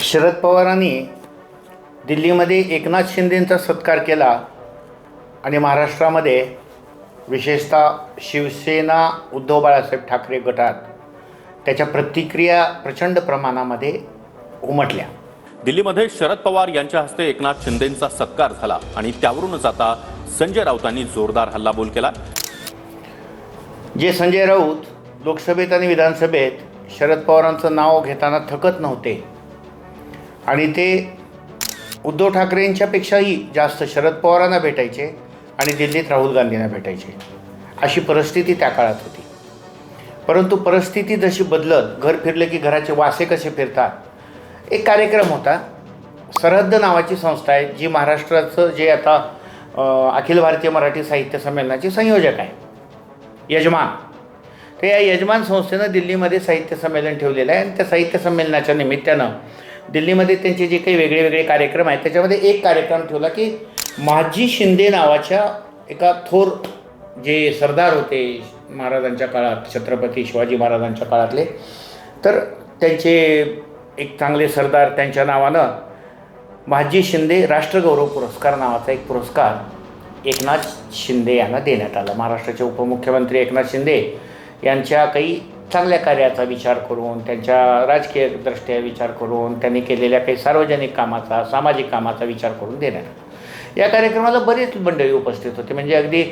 शरद पवारांनी दिल्लीमध्ये एकनाथ शिंदेंचा सत्कार केला आणि महाराष्ट्रामध्ये विशेषतः शिवसेना उद्धव बाळासाहेब ठाकरे गटात त्याच्या प्रतिक्रिया प्रचंड प्रमाणामध्ये उमटल्या. दिल्लीमध्ये शरद पवार यांच्या हस्ते एकनाथ शिंदेंचा सत्कार झाला आणि त्यावरूनच आता संजय राऊतांनी जोरदार हल्लाबोल केला. जे संजय राऊत लोकसभेत आणि विधानसभेत शरद पवारांचं नाव घेताना थकत नव्हते आणि ते उद्धव ठाकरेंच्यापेक्षाही जास्त शरद पवारांना भेटायचे आणि दिल्लीत राहुल गांधींना भेटायचे. अशी परिस्थिती त्या काळात होती. परंतु परिस्थिती जशी बदलत घर फिरले की घराचे वासे कसे फिरतात एक कार्यक्रम होता. सरहद्द नावाची संस्था आहे जी महाराष्ट्राचं जे आता अखिल भारतीय मराठी साहित्य संमेलनाचे संयोजक आहे. यजमान. तर या यजमान संस्थेनं दिल्लीमध्ये साहित्य संमेलन ठेवलेलं आहे आणि त्या साहित्य संमेलनाच्या निमित्तानं दिल्लीमध्ये त्यांचे जे काही वेगळे वेगळे कार्यक्रम आहेत त्याच्यामध्ये एक कार्यक्रम ठेवला की माझी शिंदे नावाच्या एका थोर जे सरदार होते महाराजांच्या काळात छत्रपती शिवाजी महाराजांच्या काळातले तर त्यांचे एक चांगले सरदार त्यांच्या नावानं महाजी शिंदे राष्ट्रगौरव पुरस्कार नावाचा एक पुरस्कार एकनाथ शिंदे यांना देण्यात आला. महाराष्ट्राचे उपमुख्यमंत्री एकनाथ शिंदे यांच्या काही चांगल्या कार्याचा विचार करून त्यांच्या राजकीय दृष्ट्या विचार करून त्यांनी केलेल्या काही सार्वजनिक कामाचा सामाजिक कामाचा विचार करून देण्यात या कार्यक्रमाला बरेच मंडळी उपस्थित होते. म्हणजे अगदी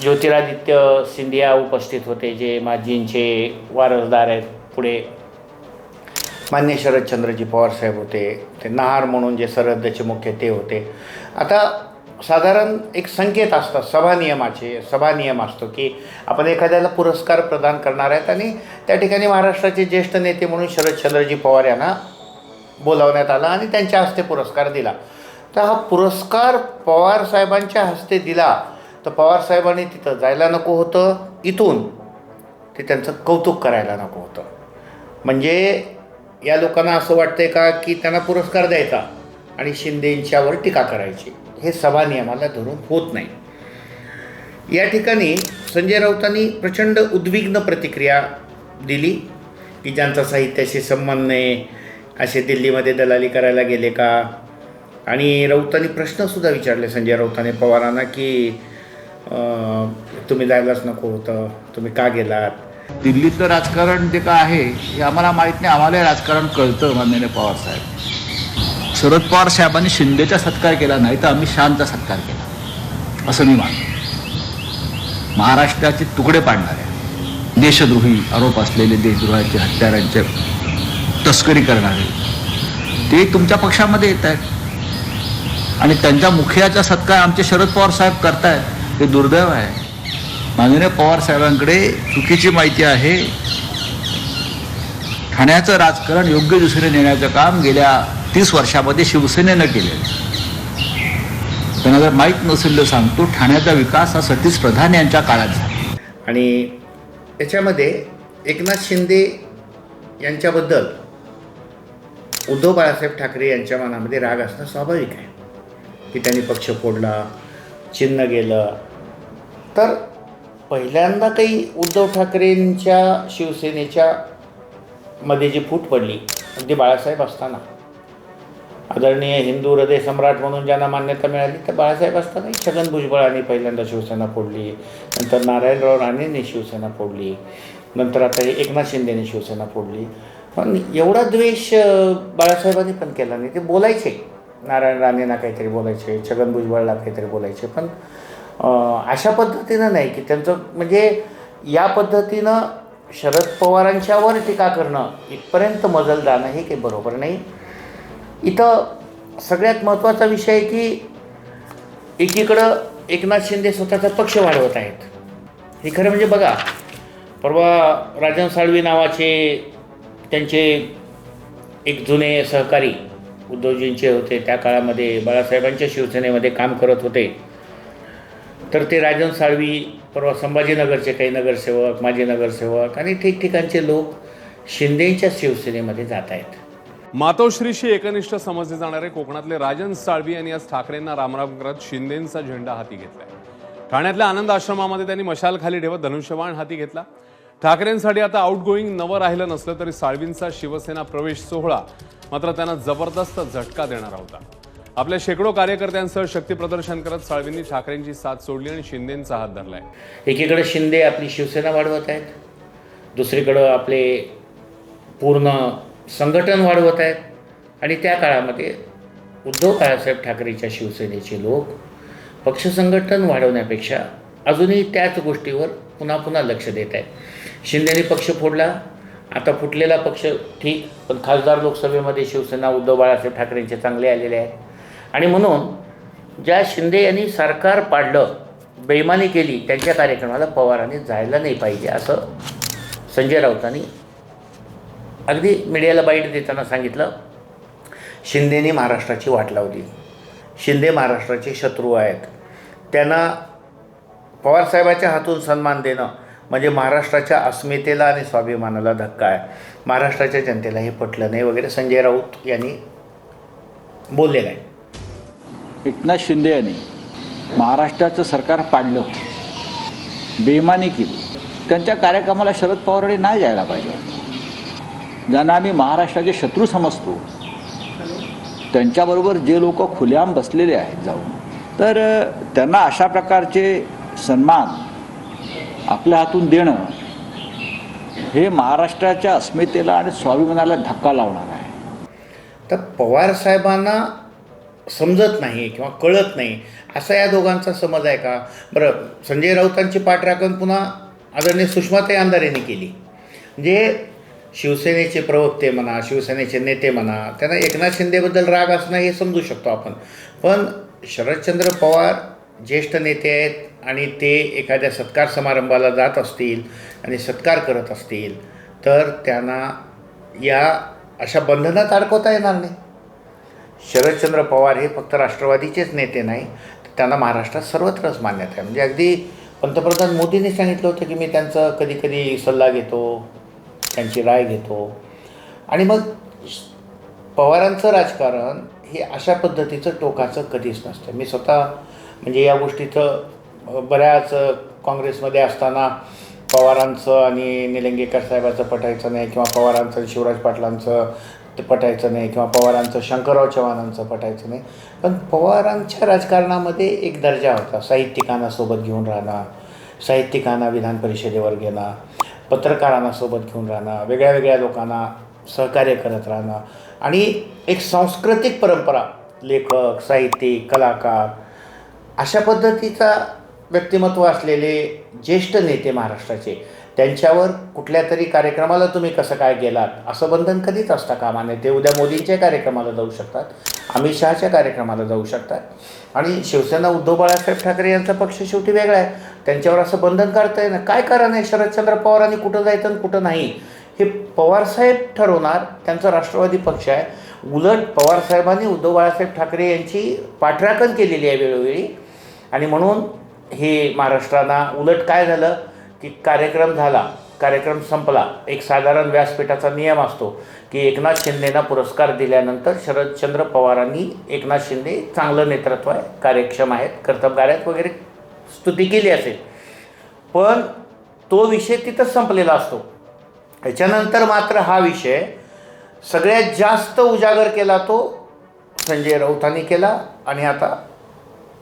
ज्योतिरादित्य सिंधिया उपस्थित होते जे माजींचे वारसदार आहेत पुढे. मान्य शरदचंद्रजी पवार साहेब होते. ते नहार म्हणून जे सरहद्दचे मुख्य ते होते. आता साधारण एक संकेत असतात सभा नियमाचे सभा नियम असतो की आपण एखाद्याला पुरस्कार प्रदान करणार आहेत आणि त्या ठिकाणी महाराष्ट्राचे ज्येष्ठ नेते म्हणून शरदचंद्रजी पवार यांना बोलावण्यात आला आणि त्यांच्या हस्ते पुरस्कार दिला. तर हा पुरस्कार पवार साहेबांच्या हस्ते दिला तर पवार साहेबांनी तिथं जायला नको होतं. इथून ते त्यांचं कौतुक करायला नको होतं. म्हणजे या लोकांना असं वाटतंय का की त्यांना पुरस्कार द्यायचा? आणि शिंदेंच्यावर टीका करायची. हे सभा नियमाला धरून होत नाही. या ठिकाणी संजय राऊतांनी प्रचंड उद्विग्न प्रतिक्रिया दिली की ज्यांचा साहित्याशी संबंध नाही असे दिल्लीमध्ये दलाली करायला गेले का? आणि राऊतांनी प्रश्नसुद्धा विचारले संजय राऊतांनी पवारांना की तुम्ही जायलाच नको होतं तुम्ही का गेलात? दिल्लीतलं राजकारण जे का आहे हे आम्हाला माहीत नाही. आम्हालाही राजकारण कळतं माननीय पवार साहेब. शरद पवार साहेबांनी शिंदेचा सत्कार केला नाही तर आम्ही शांतचा सत्कार केला. असं मी मानतो. महाराष्ट्राचे तुकडे पाडणारे देशद्रोही आरोप असलेले देशद्रोहाचे हत्यारांचे तस्करी करणारे ते तुमच्या पक्षामध्ये येत आहेत. आणि त्यांच्या मुखियाचा सत्कार आमचे शरद पवार साहेब करतायत ते दुर्दैव आहे. माननीय पवार साहेबांकडे चुकीची माहिती आहे. ठाण्याचं राजकारण योग्य दिशेने नेण्याचं काम गेल्या तीस वर्षामध्ये शिवसेनेनं केलेलं त्यांना जर माहीत नसेल तर सांगतो ठाण्याचा विकास हा सतीश प्रधान यांच्या काळात झाला. आणि याच्यामध्ये एकनाथ शिंदे यांच्याबद्दल उद्धव बाळासाहेब ठाकरे यांच्या मनामध्ये राग असणं स्वाभाविक आहे. की त्यांनी पक्ष फोडला चिन्ह गेलं. तर पहिल्यांदा काही उद्धव ठाकरेंच्या शिवसेनेच्या मध्ये जी फूट पडली अगदी बाळासाहेब असताना आदरणीय हिंदू हृदय सम्राट म्हणून ज्यांना मान्यता मिळाली तर बाळासाहेब असताना छगन भुजबळांनी पहिल्यांदा शिवसेना फोडली. नंतर नारायणराव राणेंनी शिवसेना फोडली. नंतर आता हे एकनाथ शिंदेने शिवसेना फोडली. पण एवढा द्वेष बाळासाहेबांनी पण केला नाही. ते बोलायचे. नारायण राणेंना काहीतरी बोलायचे छगन भुजबळला काहीतरी बोलायचे. पण अशा पद्धतीनं नाही की त्यांचं म्हणजे या पद्धतीनं शरद पवारांच्यावर टीका करणं इथपर्यंत मजल जाणं हे काही बरोबर नाही. इथं सगळ्यात महत्त्वाचा विषय आहे की एकीकडं एकनाथ शिंदे स्वतःचा पक्ष वाढवत आहेत. हे खरं म्हणजे बघा परवा राजन साळवी नावाचे त्यांचे एक जुने सहकारी उद्धवजींचे होते त्या काळामध्ये बाळासाहेबांच्या शिवसेनेमध्ये काम करत होते. तर ते राजन साळवी परवा संभाजीनगरचे काही नगरसेवक माजी नगरसेवक आणि ठिकठिकाणचे लोक शिंदेच्या शिवसेनेमध्ये जात आहेत. मातोश्रीशी एकनिष्ठ समजले जाणारे कोकणातले राजन साळवी यांनी आज ठाकरेंना रामराम करत शिंदेंचा झेंडा हाती घेतलाय. ठाण्यातल्या आनंद आश्रमामध्ये त्यांनी मशाल खाली ठेवत धनुष्यबाण हाती घेतला. ठाकरेंसाठी आता आउटगोईंग नवं राहिलं नसलं तरी साळवींचा शिवसेना प्रवेश सोहळा मात्र त्यांना जबरदस्त झटका देणारा होता. आपल्या शेकडो कार्यकर्त्यांसह शक्ती प्रदर्शन करत साळवींनी ठाकरेंची साथ सोडली आणि शिंदेंचा हात धरलाय. एकीकडे शिंदे आपली शिवसेना वाढवत आहेत. दुसरीकडं आपले पूर्ण संघटन वाढवत आहेत. आणि त्या काळामध्ये उद्धव बाळासाहेब ठाकरेच्या शिवसेनेचे लोक पक्ष संघटन वाढवण्यापेक्षा अजूनही त्याच गोष्टीवर पुन्हा पुन्हा लक्ष देत आहेत. शिंदेने पक्ष फोडला. आता फुटलेला पक्ष ठीक पण खासदार लोकसभेमध्ये शिवसेना उद्धव बाळासाहेब ठाकरेंचे चांगले आलेले आहेत. आणि म्हणून ज्या शिंदे यांनी सरकार पाडलं बेईमानी केली त्यांच्या कार्यक्रमाला पवारांनी जायला नाही पाहिजे असं संजय राऊतांनी अगदी मीडियाला बाईट देताना सांगितलं शिंदेनी महाराष्ट्राची वाट लावली. शिंदे महाराष्ट्राचे शत्रू आहेत. त्यांना पवारसाहेबाच्या हातून सन्मान देणं म्हणजे महाराष्ट्राच्या अस्मितेला आणि स्वाभिमानाला धक्का आहे. महाराष्ट्राच्या जनतेला हे पटलं नाही वगैरे संजय राऊत यांनी बोललेलं आहे. एकनाथ शिंदे यांनी महाराष्ट्राचं सरकार पाडलं बेमानी केली. त्यांच्या कार्यक्रमाला शरद पवारांनी नाही जायला पाहिजे. ज्यांना आम्ही महाराष्ट्राचे शत्रू समजतो त्यांच्याबरोबर जे लोक खुलेआम बसलेले आहेत जाऊन तर त्यांना अशा प्रकारचे सन्मान आपल्या हातून देणं हे महाराष्ट्राच्या अस्मितेला आणि स्वाभिमानाला धक्का लावणार आहे. तर पवार साहेबांना समजत नाही किंवा कळत नाही असा या दोघांचा समज आहे का? बरं संजय राऊतांची पाठराखण पुन्हा आदरणीय सुषमाताई आमदार यांनी केली. म्हणजे शिवसेनेचे प्रवक्ते म्हणा शिवसेनेचे नेते म्हणा त्यांना एकनाथ शिंदेबद्दल राग असणं हे समजू शकतो आपण. पण शरदचंद्र पवार ज्येष्ठ नेते आहेत आणि ते एखाद्या सत्कार समारंभाला जात असतील आणि सत्कार करत असतील तर त्यांना या अशा बंधनात अडकवता येणार नाही. शरदचंद्र पवार हे फक्त राष्ट्रवादीचेच नेते नाही तर त्यांना महाराष्ट्रात सर्वत्रच मान्यता आहे. म्हणजे अगदी पंतप्रधान मोदींनी सांगितलं होतं की मी त्यांचा कधी कधी सल्ला घेतो त्यांची राय घेतो. आणि मग पवारांचं राजकारण हे अशा पद्धतीचं टोकाचं कधीच नसतं. मी स्वतः म्हणजे या गोष्टीचं बऱ्याच काँग्रेसमध्ये असताना पवारांचं आणि निलंगेकर साहेबाचं पटायचं नाही किंवा पवारांचं आणि शिवराज पाटलांचं ते पटायचं नाही किंवा पवारांचं शंकरराव चव्हाणांचं पटायचं नाही. पण पवारांच्या राजकारणामध्ये एक दर्जा होता. साहित्यिकांना सोबत घेऊन राहणं साहित्यिकांना विधान परिषदेवर घेणं. पत्रकारांना सोबत घेऊन राहणं वेगळ्या वेगळ्या लोकांना सहकार्य करत राहणं आणि एक सांस्कृतिक परंपरा लेखक साहित्यिक कलाकार अशा पद्धतीचा व्यक्तिमत्व असलेले ज्येष्ठ नेते महाराष्ट्राचे त्यांच्यावर कुठल्या तरी कार्यक्रमाला तुम्ही कसं काय गेलात? असं बंधन कधीच असता कामा नये ते उद्या मोदींच्या कार्यक्रमाला जाऊ शकतात. अमित शहाच्या कार्यक्रमाला जाऊ शकतात. आणि शिवसेना उद्धव बाळासाहेब ठाकरे यांचा पक्ष शेवटी वेगळा आहे. त्यांच्यावर असं बंधन काढता येईल काय कारण आहे? शरदचंद्र पवारांनी कुठं जायचं आणि कुठं नाही? हे पवारसाहेब ठरवणार त्यांचा राष्ट्रवादी पक्ष आहे. उलट पवारसाहेबांनी उद्धव बाळासाहेब ठाकरे यांची पाठराखण केलेली आहे वेळोवेळी. आणि म्हणून हे महाराष्ट्राला उलट काय झालं? की कार्यक्रम झाला. कार्यक्रम संपला. एक साधारण व्यासपीठाचा नियम असतो की एकनाथ शिंदेना पुरस्कार दिल्यानंतर शरदचंद्र पवारांनी एकनाथ शिंदे चांगलं नेतृत्व आहे कार्यक्षम आहेत कर्तबगाऱ्यात वगैरे स्तुती केली असेल. पण तो विषय तिथंच संपलेला असतो. याच्यानंतर मात्र हा विषय सगळ्यात जास्त उजागर केला तो संजय राऊतांनी केला आणि आता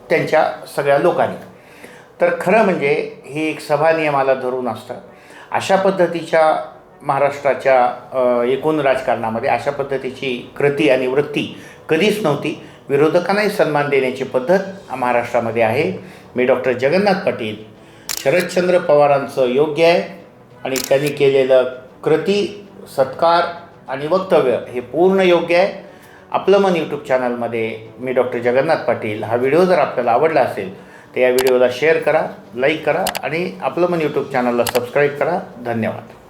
त्यांच्या सगळ्या लोकांनी. तर खरं म्हणजे ही एक सभा नियमाला धरून असतं. अशा पद्धतीच्या महाराष्ट्राच्या एकूण राजकारणामध्ये अशा पद्धतीची कृती आणि वृत्ती कधीच नव्हती. विरोधकांनाही सन्मान देण्याची पद्धत महाराष्ट्रामध्ये आहे. मी डॉक्टर जगन्नाथ पाटील शरदचंद्र पवारांचं योग्य आहे आणि त्यांनी केलेलं कृती सत्कार आणि वक्तव्य हे पूर्ण योग्य आहे. आपलं मन यूट्यूब चॅनलमध्ये मी डॉक्टर जगन्नाथ पाटील हा व्हिडिओ जर आपल्याला आवडला असेल तर या व्हिडिओला शेअर करा लाईक करा आणि आपलं मन यूट्यूब चॅनलला सबस्क्राईब करा. धन्यवाद.